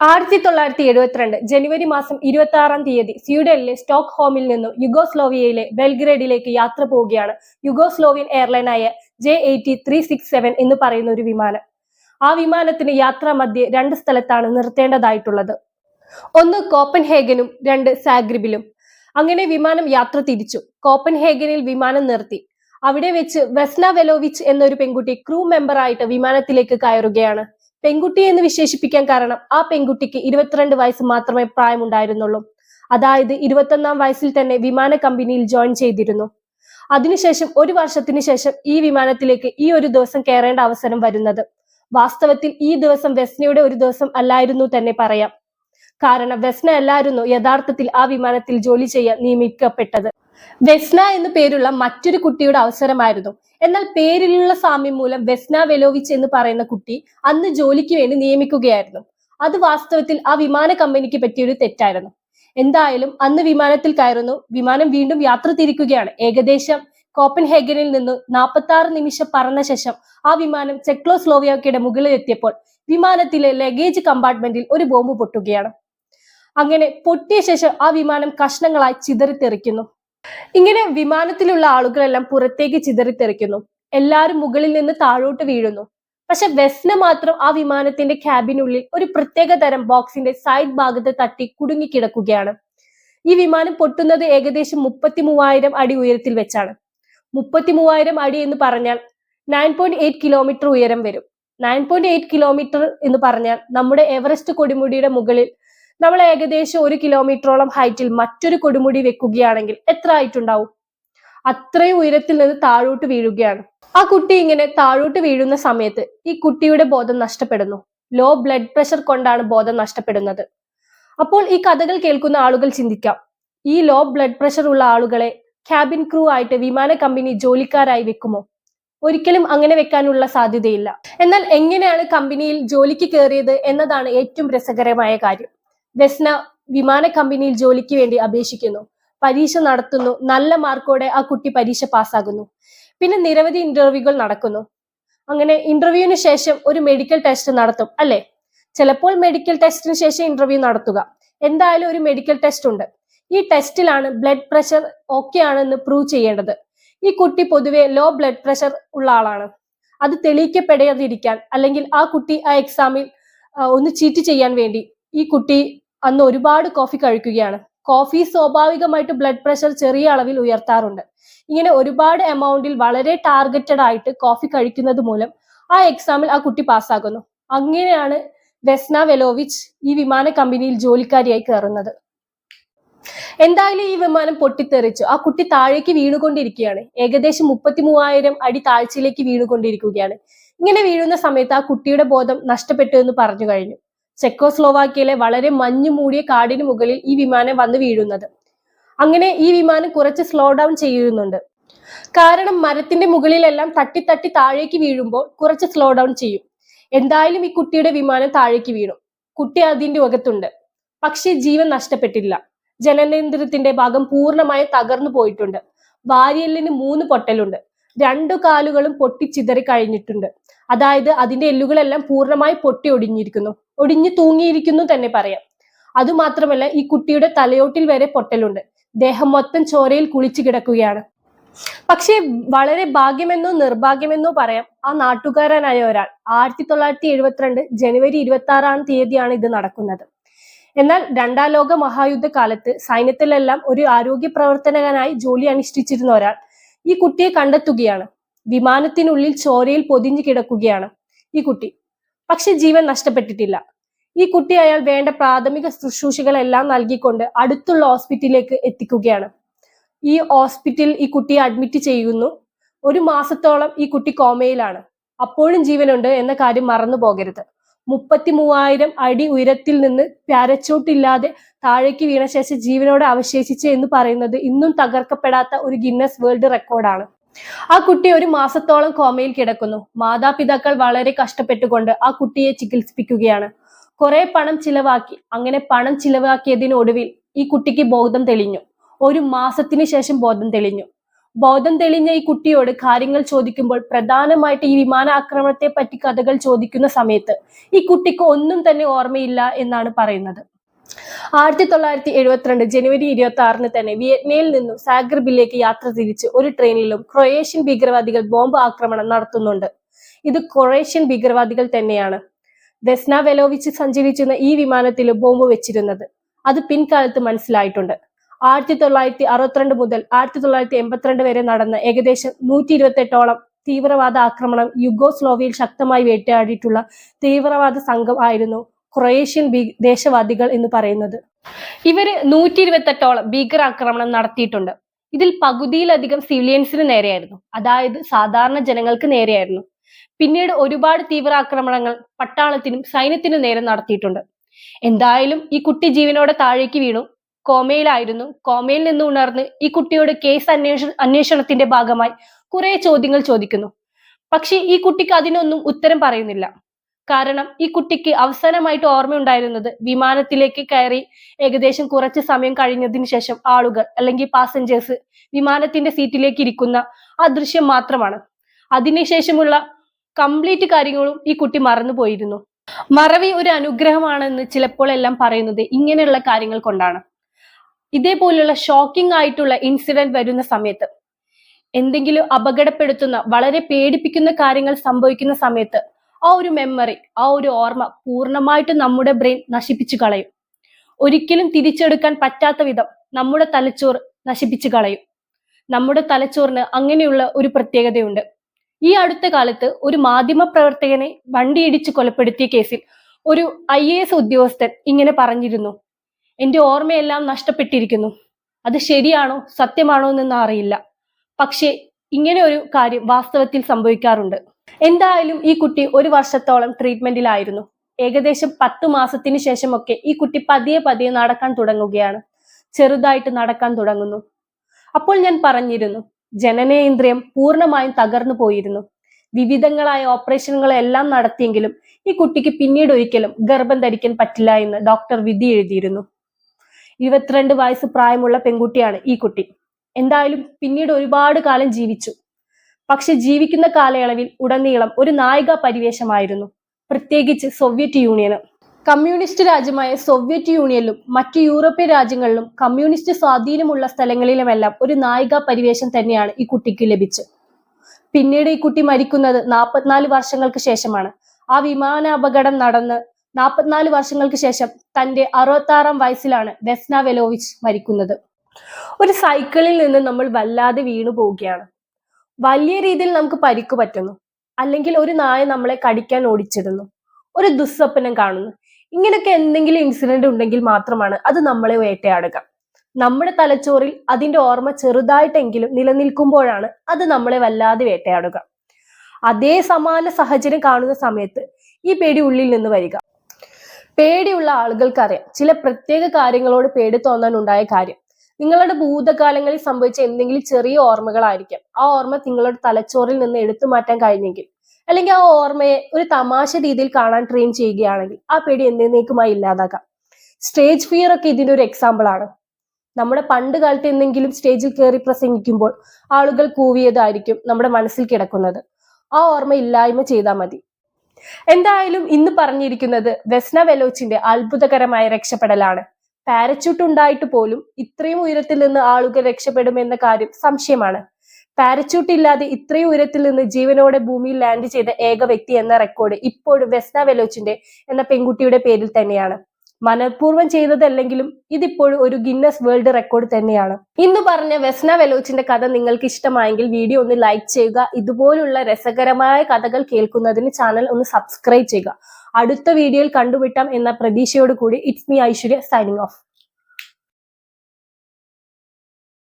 ആയിരത്തി തൊള്ളായിരത്തി എഴുപത്തിരണ്ട് ജനുവരി മാസം ഇരുപത്തി ആറാം തീയതി സ്വീഡനിലെ സ്റ്റോക്ക് ഹോമിൽ നിന്നും യുഗോസ്ലോവിയയിലെ ബെൽഗ്രേഡിലേക്ക് യാത്ര പോവുകയാണ് Yugoslavian എയർലൈനായ J eighty three six seven എന്ന് പറയുന്ന ഒരു വിമാനം. ആ വിമാനത്തിന് യാത്രാ മധ്യേ രണ്ട് സ്ഥലത്താണ് നിർത്തേണ്ടതായിട്ടുള്ളത്. ഒന്ന് കോപ്പൻഹേഗനും രണ്ട് സാഗ്രിബിലും. അങ്ങനെ വിമാനം യാത്ര തിരിച്ചു. കോപ്പൻഹേഗനിൽ വിമാനം നിർത്തി. അവിടെ വെച്ച് വെസ്ന വെലോവിച്ച് എന്നൊരു പെൺകുട്ടി ക്രൂ മെമ്പറായിട്ട് വിമാനത്തിലേക്ക് കയറുകയാണ്. പെൺകുട്ടി എന്ന് വിശേഷിപ്പിക്കാൻ കാരണം ആ പെൺകുട്ടിക്ക് ഇരുപത്തിരണ്ട് വയസ്സ് മാത്രമേ പ്രായമുണ്ടായിരുന്നുള്ളൂ. അതായത് ഇരുപത്തൊന്നാം വയസ്സിൽ തന്നെ വിമാന കമ്പനിയിൽ ജോയിൻ ചെയ്തിരുന്നു. അതിനുശേഷം ഒരു വർഷത്തിന് ശേഷം ഈ വിമാനത്തിലേക്ക് ഈ ഒരു ദിവസം കയറേണ്ട അവസരം വരുന്നത്. വാസ്തവത്തിൽ ഈ ദിവസം വെസ്നയുടെ ഒരു ദിവസം അല്ലായിരുന്നു തന്നെ പറയാം. കാരണം വെസ്ന അല്ലായിരുന്നു യഥാർത്ഥത്തിൽ ആ വിമാനത്തിൽ ജോലി ചെയ്യാൻ നിയമിക്കപ്പെട്ടത്. വെസ്ന എന്ന് പേരുള്ള മറ്റൊരു കുട്ടിയുടെ അവസരമായിരുന്നു. എന്നാൽ പേരിലുള്ള സാമ്യം മൂലം വെസ്ന വെലോവിച്ച് എന്ന് പറയുന്ന കുട്ടി അന്ന് ജോലിക്ക് വേണ്ടി നിയമിക്കുകയായിരുന്നു. അത് വാസ്തവത്തിൽ ആ വിമാന കമ്പനിക്ക് പറ്റിയൊരു തെറ്റായിരുന്നു. എന്തായാലും അന്ന് വിമാനത്തിൽ കയറുന്നു. വിമാനം വീണ്ടും യാത്ര തിരിക്കുകയാണ്. ഏകദേശം കോപ്പൻഹേഗനിൽ നിന്ന് നാൽപ്പത്തി ആറ് നിമിഷം പറന്ന ശേഷം ആ വിമാനം ചെക്ലോസ്ലോവിയാക്കയുടെ മുകളിൽ എത്തിയപ്പോൾ വിമാനത്തിലെ ലഗേജ് കമ്പാർട്ട്മെന്റിൽ ഒരു ബോംബ് പൊട്ടുകയാണ്. അങ്ങനെ പൊട്ടിയ ശേഷം ആ വിമാനം കഷ്ണങ്ങളായി ചിതറിത്തെറിക്കുന്നു. ഇങ്ങനെ വിമാനത്തിലുള്ള ആളുകളെല്ലാം പുറത്തേക്ക് ചിതറിത്തെറിക്കുന്നു. എല്ലാവരും മുകളിൽ നിന്ന് താഴോട്ട് വീഴുന്നു. പക്ഷെ വെസ്ന മാത്രം ആ വിമാനത്തിന്റെ ക്യാബിനുള്ളിൽ ഒരു പ്രത്യേക തരം ബോക്സിന്റെ സൈഡ് ഭാഗത്ത് തട്ടി കുടുങ്ങിക്കിടക്കുകയാണ്. ഈ വിമാനം പൊട്ടുന്നത് ഏകദേശം മുപ്പത്തി മൂവായിരം അടി ഉയരത്തിൽ വെച്ചാണ്. മുപ്പത്തി മൂവായിരം അടി എന്ന് പറഞ്ഞാൽ നയൻ പോയിന്റ് എയ്റ്റ് കിലോമീറ്റർ ഉയരം വരും. നയൻ പോയിന്റ് എയ്റ്റ് കിലോമീറ്റർ എന്ന് പറഞ്ഞാൽ നമ്മുടെ എവറസ്റ്റ് കൊടുമുടിയുടെ മുകളിൽ നമ്മൾ ഏകദേശം ഒരു കിലോമീറ്ററോളം ഹൈറ്റിൽ മറ്റൊരു കൊടുമുടി വെക്കുകയാണെങ്കിൽ എത്ര ആയിട്ടുണ്ടാവും അത്രയും ഉയരത്തിൽ നിന്ന് താഴോട്ട് വീഴുകയാണ്. ആ കുട്ടി ഇങ്ങനെ താഴോട്ട് വീഴുന്ന സമയത്ത് ഈ കുട്ടിയുടെ ബോധം നഷ്ടപ്പെടുന്നു. ലോ ബ്ലഡ് പ്രഷർ കൊണ്ടാണ് ബോധം നഷ്ടപ്പെടുന്നത്. അപ്പോൾ ഈ കഥകൾ കേൾക്കുന്ന ആളുകൾ ചിന്തിക്കാം. ഈ ലോ ബ്ലഡ് പ്രഷർ ഉള്ള ആളുകളെ ക്യാബിൻ ക്രൂ ആയിട്ട് വിമാന കമ്പനി ജോലിക്കാരായി വെക്കുമോ? ഒരിക്കലും അങ്ങനെ വെക്കാനുള്ള സാധ്യതയില്ല. എന്നാൽ എങ്ങനെയാണ് കമ്പനിയിൽ ജോലിക്ക് കയറിയത് എന്നതാണ് ഏറ്റവും രസകരമായ കാര്യം. വെസ്ന വിമാന കമ്പനിയിൽ ജോലിക്ക് വേണ്ടി അപേക്ഷിക്കുന്നു. പരീക്ഷ നടത്തുന്നു. നല്ല മാർക്കോടെ ആ കുട്ടി പരീക്ഷ പാസ്സാകുന്നു. പിന്നെ നിരവധി ഇന്റർവ്യൂകൾ നടക്കുന്നു. അങ്ങനെ ഇന്റർവ്യൂവിന് ശേഷം ഒരു മെഡിക്കൽ ടെസ്റ്റ് നടത്തും അല്ലെ? ചിലപ്പോൾ മെഡിക്കൽ ടെസ്റ്റിന് ശേഷം ഇന്റർവ്യൂ നടത്തുക. എന്തായാലും ഒരു മെഡിക്കൽ ടെസ്റ്റ് ഉണ്ട്. ഈ ടെസ്റ്റിലാണ് ബ്ലഡ് പ്രഷർ ഓക്കെ ആണെന്ന് പ്രൂവ് ചെയ്യേണ്ടത്. ഈ കുട്ടി പൊതുവെ ലോ ബ്ലഡ് പ്രഷർ ഉള്ള ആളാണ്. അത് തെളിയിക്കപ്പെടാതിരിക്കാൻ അല്ലെങ്കിൽ ആ കുട്ടി ആ എക്സാമിൽ ഒന്ന് ചീറ്റ് ചെയ്യാൻ വേണ്ടി ഈ കുട്ടി അന്ന് ഒരുപാട് കോഫി കഴിക്കുകയാണ്. കോഫി സ്വാഭാവികമായിട്ട് ബ്ലഡ് പ്രഷർ ചെറിയ അളവിൽ ഉയർത്താറുണ്ട്. ഇങ്ങനെ ഒരുപാട് എമൗണ്ടിൽ വളരെ ടാർഗറ്റഡ് ആയിട്ട് കോഫി കഴിക്കുന്നത് മൂലം ആ എക്സാമിൽ ആ കുട്ടി പാസ്സാകുന്നു അങ്ങനെയാണ് വെസ്ന വെലോവിച്ച് ഈ വിമാന കമ്പനിയിൽ ജോലിക്കാരിയായി കയറുന്നത്. എന്തായാലും ഈ വിമാനം പൊട്ടിത്തെറിച്ചു. ആ കുട്ടി താഴേക്ക് വീണുകൊണ്ടിരിക്കുകയാണ്. ഏകദേശം മുപ്പത്തി മൂവായിരം അടി താഴ്ചയിലേക്ക് വീണുകൊണ്ടിരിക്കുകയാണ്. ഇങ്ങനെ വീഴുന്ന സമയത്ത് ആ കുട്ടിയുടെ ബോധം നഷ്ടപ്പെട്ടു എന്ന് പറഞ്ഞു കഴിഞ്ഞു. ചെക്കോസ്ലോവാക്യയിലെ വളരെ മഞ്ഞു മൂടിയ കാടിന് മുകളിൽ ഈ വിമാനം വന്ന് വീഴുന്നത്. അങ്ങനെ ഈ വിമാനം കുറച്ച് സ്ലോ ഡൗൺ ചെയ്യുന്നുണ്ട്. കാരണം മരത്തിന്റെ മുകളിലെല്ലാം തട്ടി തട്ടി താഴേക്ക് വീഴുമ്പോൾ കുറച്ച് സ്ലോ ഡൗൺ ചെയ്യും. എന്തായാലും ഈ കുട്ടിയുടെ വിമാനം താഴേക്ക് വീണു. കുട്ടി അതിന്റെ അകത്തുണ്ട് പക്ഷേ ജീവൻ നഷ്ടപ്പെട്ടില്ല. ജനനേന്ദ്രത്തിന്റെ ഭാഗം പൂർണമായി തകർന്നു പോയിട്ടുണ്ട്. വാരിയല്ലിന് മൂന്ന് പൊട്ടലുണ്ട്. രണ്ടു കാലുകളും പൊട്ടി ചിതറി കഴിഞ്ഞിട്ടുണ്ട്. അതായത് അതിന്റെ എല്ലുകളെല്ലാം പൂർണമായി പൊട്ടി ഒടിഞ്ഞിരിക്കുന്നു. ഒടിഞ്ഞു തൂങ്ങിയിരിക്കുന്നു തന്നെ പറയാം. അതുമാത്രമല്ല ഈ കുട്ടിയുടെ തലയോട്ടിൽ വരെ പൊട്ടലുണ്ട്. ദേഹം മൊത്തം ചോരയിൽ കുളിച്ചു കിടക്കുകയാണ്. പക്ഷേ വളരെ ഭാഗ്യമെന്നോ നിർഭാഗ്യമെന്നോ പറയാം ആ നാട്ടുകാരനായ ഒരാൾ ആയിരത്തി തൊള്ളായിരത്തി എഴുപത്തിരണ്ട് ജനുവരി ഇരുപത്തി ആറാം തീയതിയാണ് ഇത് നടക്കുന്നത്. എന്നാൽ രണ്ടാം ലോക മഹായുദ്ധ കാലത്ത് സൈന്യത്തിലെല്ലാം ഒരു ആരോഗ്യ പ്രവർത്തകനായി ജോലി അനുഷ്ഠിച്ചിരുന്ന ഒരാൾ ഈ കുട്ടിയെ കണ്ടെത്തുകയാണ്. വിമാനത്തിനുള്ളിൽ ചോരയിൽ പൊതിഞ്ഞു കിടക്കുകയാണ് ഈ കുട്ടി. പക്ഷെ ജീവൻ നഷ്ടപ്പെട്ടിട്ടില്ല. ഈ കുട്ടി അയാൾ വേണ്ട പ്രാഥമിക ശുശ്രൂഷകളെല്ലാം നൽകിക്കൊണ്ട് അടുത്തുള്ള ഹോസ്പിറ്റലിലേക്ക് എത്തിക്കുകയാണ്. ഈ ഹോസ്പിറ്റൽ ഈ കുട്ടിയെ അഡ്മിറ്റ് ചെയ്യുന്നു. ഒരു മാസത്തോളം ഈ കുട്ടി കോമയിലാണ്. അപ്പോഴും ജീവനുണ്ട് എന്ന കാര്യം മറന്നു പോകരുത് മുപ്പത്തി മൂവായിരം അടി ഉയരത്തിൽ നിന്ന് പാരച്ചൂട്ടില്ലാതെ താഴേക്ക് വീണ ശേഷം ജീവനോടെ അവശേഷിച്ച് എന്ന് പറയുന്നത് ഇന്നും തകർക്കപ്പെടാത്ത ഒരു ഗിന്നസ് വേൾഡ് റെക്കോർഡാണ്. ആ കുട്ടി ഒരു മാസത്തോളം കോമയിൽ കിടക്കുന്നു. മാതാപിതാക്കൾ വളരെ കഷ്ടപ്പെട്ടുകൊണ്ട് ആ കുട്ടിയെ ചികിത്സിപ്പിക്കുകയാണ്. കുറെ പണം ചിലവാക്കി അങ്ങനെ പണം ചിലവാക്കിയതിനൊടുവിൽ ഈ കുട്ടിക്ക് ബോധം തെളിഞ്ഞു. ഒരു മാസത്തിന് ശേഷം ബോധം തെളിഞ്ഞു. ബോധം തെളിഞ്ഞ ഈ കുട്ടിയോട് കാര്യങ്ങൾ ചോദിക്കുമ്പോൾ പ്രധാനമായിട്ട് ഈ വിമാനാക്രമണത്തെ പറ്റി കഥകൾ ചോദിക്കുന്ന സമയത്ത് ഈ കുട്ടിക്ക് ഒന്നും തന്നെ ഓർമ്മയില്ല എന്നാണ് പറയുന്നത്. ആയിരത്തി തൊള്ളായിരത്തി എഴുപത്തിരണ്ട് ജനുവരി ഇരുപത്തി ആറിന് തന്നെ വിയറ്റ്നയിൽ നിന്നും സാഗ്രബിലേക്ക് യാത്ര തിരിച്ച് ഒരു ട്രെയിനിലും ക്രൊയേഷ്യൻ ഭീകരവാദികൾ ബോംബ് ആക്രമണം നടത്തുന്നുണ്ട്. ഇത് ക്രൊയേഷ്യൻ ഭീകരവാദികൾ തന്നെയാണ്. വെസ്ന വെലോവിച്ച് സഞ്ചരിച്ചിരുന്ന ഈ വിമാനത്തിൽ ബോംബ് വെച്ചിരുന്നത്. അത് പിൻകാലത്ത് മനസ്സിലായിട്ടുണ്ട്. ആയിരത്തി തൊള്ളായിരത്തി അറുപത്തിരണ്ട് മുതൽ ആയിരത്തി തൊള്ളായിരത്തി എൺപത്തിരണ്ട് വരെ നടന്ന ഏകദേശം നൂറ്റി ഇരുപത്തെട്ടോളം തീവ്രവാദ ആക്രമണം യുഗോസ്ലോവിയയിൽ ശക്തമായി വേട്ടയാടിയിട്ടുള്ള തീവ്രവാദ സംഘം ആയിരുന്നു ക്രൊയേഷ്യൻ ദേശവാദികൾ എന്ന് പറയുന്നത്. ഇവർ നൂറ്റി ഇരുപത്തെട്ടോളം ഭീകരാക്രമണം നടത്തിയിട്ടുണ്ട്. ഇതിൽ പകുതിയിലധികം സിവിലിയൻസിന് നേരെയായിരുന്നു. അതായത് സാധാരണ ജനങ്ങൾക്ക് നേരെയായിരുന്നു. പിന്നീട് ഒരുപാട് തീവ്രാക്രമണങ്ങൾ പട്ടാളത്തിനും സൈന്യത്തിനും നേരെ നടത്തിയിട്ടുണ്ട്. എന്തായാലും ഈ കുട്ടി ജീവനോടെ താഴേക്ക് വീണു. കോമയിലായിരുന്നു. കോമയിൽ നിന്ന് ഉണർന്ന് ഈ കുട്ടിയോട് കേസ് അന്വേഷ അന്വേഷണത്തിന്റെ ഭാഗമായി കുറെ ചോദ്യങ്ങൾ ചോദിക്കുന്നു. പക്ഷേ ഈ കുട്ടിക്ക് അതിനൊന്നും ഉത്തരം പറയുന്നില്ല. കാരണം ഈ കുട്ടിക്ക് അവസാനമായിട്ട് ഓർമ്മയുണ്ടായിരുന്നത് വിമാനത്തിലേക്ക് കയറി ഏകദേശം കുറച്ച് സമയം കഴിഞ്ഞതിന് ശേഷം ആളുകൾ അല്ലെങ്കിൽ പാസഞ്ചേഴ്സ് വിമാനത്തിന്റെ സീറ്റിലേക്ക് ഇരിക്കുന്ന ആ ദൃശ്യം മാത്രമാണ്. അതിനുശേഷമുള്ള കംപ്ലീറ്റ് കാര്യങ്ങളും ഈ കുട്ടി മറന്നു പോയിരുന്നു. മറവി ഒരു അനുഗ്രഹമാണെന്ന് ചിലപ്പോൾ എല്ലാം പറയുന്നത് ഇങ്ങനെയുള്ള കാര്യങ്ങൾ കൊണ്ടാണ്. ഇതേപോലുള്ള ഷോക്കിംഗ് ആയിട്ടുള്ള ഇൻസിഡന്റ് വരുന്ന സമയത്ത് എന്തെങ്കിലും അപകടപ്പെടുത്തുന്ന വളരെ പേടിപ്പിക്കുന്ന കാര്യങ്ങൾ സംഭവിക്കുന്ന സമയത്ത് ആ ഒരു മെമ്മറി ആ ഒരു ഓർമ്മ പൂർണമായിട്ട് നമ്മുടെ ബ്രെയിൻ നശിപ്പിച്ചു കളയും. ഒരിക്കലും തിരിച്ചെടുക്കാൻ പറ്റാത്ത വിധം നമ്മുടെ തലച്ചോറ് നശിപ്പിച്ചു കളയും. നമ്മുടെ തലച്ചോറിന് അങ്ങനെയുള്ള ഒരു പ്രത്യേകതയുണ്ട്. ഈ അടുത്ത കാലത്ത് ഒരു മാധ്യമ പ്രവർത്തകനെ വണ്ടിയിടിച്ച് കൊലപ്പെടുത്തിയ കേസിൽ ഒരു ഐ ഉദ്യോഗസ്ഥൻ ഇങ്ങനെ പറഞ്ഞിരുന്നു. എന്റെ ഓർമ്മയെല്ലാം നഷ്ടപ്പെട്ടിരിക്കുന്നു. അത് ശരിയാണോ സത്യമാണോ എന്നൊന്നും അറിയില്ല. പക്ഷേ ഇങ്ങനെ ഒരു കാര്യം വാസ്തവത്തിൽ സംഭവിക്കാറുണ്ട്. എന്തായാലും ഈ കുട്ടി ഒരു വർഷത്തോളം ട്രീറ്റ്മെന്റിലായിരുന്നു. ഏകദേശം പത്തു മാസത്തിന് ശേഷമൊക്കെ ഈ കുട്ടി പതിയെ പതിയെ നടക്കാൻ തുടങ്ങുകയാണ്. ചെറുതായിട്ട് നടക്കാൻ തുടങ്ങുന്നു. അപ്പോൾ ഞാൻ പറഞ്ഞിരുന്നു ജനനേന്ദ്രിയം പൂർണമായും തകർന്നു പോയിരുന്നു. വിവിധങ്ങളായ ഓപ്പറേഷനുകളെല്ലാം നടത്തിയെങ്കിലും ഈ കുട്ടിക്ക് പിന്നീട് ഒരിക്കലും ഗർഭം ധരിക്കാൻ പറ്റില്ല എന്ന് ഡോക്ടർ വിധി എഴുതിയിരുന്നു. ഇരുപത്തിരണ്ട് വയസ്സ് പ്രായമുള്ള പെൺകുട്ടിയാണ് ഈ കുട്ടി. എന്തായാലും പിന്നീട് ഒരുപാട് കാലം ജീവിച്ചു. പക്ഷെ ജീവിക്കുന്ന കാലയളവിൽ ഉടനീളം ഒരു നായിക പരിവേഷമായിരുന്നു. പ്രത്യേകിച്ച് സോവിയറ്റ് യൂണിയന്. കമ്മ്യൂണിസ്റ്റ് രാജ്യമായ സോവിയറ്റ് യൂണിയനിലും മറ്റു യൂറോപ്യൻ രാജ്യങ്ങളിലും കമ്മ്യൂണിസ്റ്റ് സ്വാധീനമുള്ള സ്ഥലങ്ങളിലുമെല്ലാം ഒരു നായിക പരിവേഷം തന്നെയാണ് ഈ കുട്ടിക്ക് ലഭിച്ചത്. പിന്നീട് ഈ കുട്ടി മരിക്കുന്നത് നാൽപ്പത്തിനാല് വർഷങ്ങൾക്ക് ശേഷമാണ്. ആ വിമാനാപകടം നടന്ന് നാൽപ്പത്തിനാല് വർഷങ്ങൾക്ക് ശേഷം തന്റെ അറുപത്തി ആറാം വയസ്സിലാണ് വെസ്ന വെലോവിച്ച് മരിക്കുന്നത്. ഒരു സൈക്കിളിൽ നിന്ന് നമ്മൾ വല്ലാതെ വീണു പോവുകയാണ്. വലിയ രീതിയിൽ നമുക്ക് പരിക്ക് പറ്റുന്നു. അല്ലെങ്കിൽ ഒരു നായ നമ്മളെ കടിക്കാൻ ഓടിച്ചിടുന്നു. ഒരു ദുസ്വപ്നം കാണുന്നു. ഇങ്ങനെയൊക്കെ എന്തെങ്കിലും ഇൻസിഡന്റ് ഉണ്ടെങ്കിൽ മാത്രമാണ് അത് നമ്മളെ വേട്ടയാടുക. നമ്മുടെ തലച്ചോറിൽ അതിന്റെ ഓർമ്മ ചെറുതായിട്ടെങ്കിലും നിലനിൽക്കുമ്പോഴാണ് അത് നമ്മളെ വല്ലാതെ വേട്ടയാടുക. അതേ സമാന സാഹചര്യം കാണുന്ന സമയത്ത് ഈ പേടി ഉള്ളിൽ നിന്ന് വരിക. പേടിയുള്ള ആളുകൾക്കറിയാം. ചില പ്രത്യേക കാര്യങ്ങളോട് പേടി തോന്നാൻ ഉണ്ടായ കാര്യം. നിങ്ങളുടെ ഭൂതകാലങ്ങളിൽ സംഭവിച്ച എന്തെങ്കിലും ചെറിയ ഓർമ്മകളായിരിക്കാം. ആ ഓർമ്മ നിങ്ങളുടെ തലച്ചോറിൽ നിന്ന് എടുത്തു മാറ്റാൻ കഴിഞ്ഞെങ്കിൽ. അല്ലെങ്കിൽ ആ ഓർമ്മയെ ഒരു തമാശ രീതിയിൽ കാണാൻ ട്രെയിൻ ചെയ്യുകയാണെങ്കിൽ ആ പേടി എന്നേക്കുമായി ഇല്ലാതാക്കാം സ്റ്റേജ് ഫിയർ ഒക്കെ ഇതിന്റെ ഒരു എക്സാമ്പിൾ ആണ്. നമ്മുടെ പണ്ട് കാലത്ത് എന്തെങ്കിലും സ്റ്റേജിൽ കയറി പ്രസംഗിക്കുമ്പോൾ ആളുകൾ കൂവിയതായിരിക്കും നമ്മുടെ മനസ്സിൽ കിടക്കുന്നത്. ആ ഓർമ്മ ഇല്ലായ്മ ചെയ്താൽ മതി. എന്തായാലും ഇന്ന് പറഞ്ഞിരിക്കുന്നത് വെസ്ന വെലോച്ചിന്റെ അത്ഭുതകരമായ രക്ഷപ്പെടലാണ്. പാരച്യൂട്ട് ഉണ്ടായിട്ട് പോലും ഇത്രയും ഉയരത്തിൽ നിന്ന് ആളുകൾ രക്ഷപ്പെടുമെന്ന കാര്യം സംശയമാണ്. പാരച്യൂട്ട് ഇല്ലാതെ ഇത്രയും ഉയരത്തിൽ നിന്ന് ജീവനോടെ ഭൂമിയിൽ ലാൻഡ് ചെയ്ത ഏക വ്യക്തി എന്ന റെക്കോർഡ് ഇപ്പോഴും വെസ്ന വെലോച്ചിന്റെ എന്ന പെൺകുട്ടിയുടെ പേരിൽ തന്നെയാണ്. മനഃപൂർവം ചെയ്തതല്ലെങ്കിലും ഇതിപ്പോഴും ഒരു ഗിന്നസ് വേൾഡ് റെക്കോർഡ് തന്നെയാണ്. ഇന്ന് പറഞ്ഞ വെസ്ന വെലോച്ചിന്റെ കഥ നിങ്ങൾക്ക് ഇഷ്ടമായെങ്കിൽ വീഡിയോ ഒന്ന് ലൈക്ക് ചെയ്യുക. ഇതുപോലുള്ള രസകരമായ കഥകൾ കേൾക്കുന്നതിന് ചാനൽ ഒന്ന് സബ്സ്ക്രൈബ് ചെയ്യുക. അടുത്ത വീഡിയോയിൽ കണ്ടുപിട്ടാം എന്ന പ്രതീക്ഷയോട് കൂടി it's me Aishwarya signing off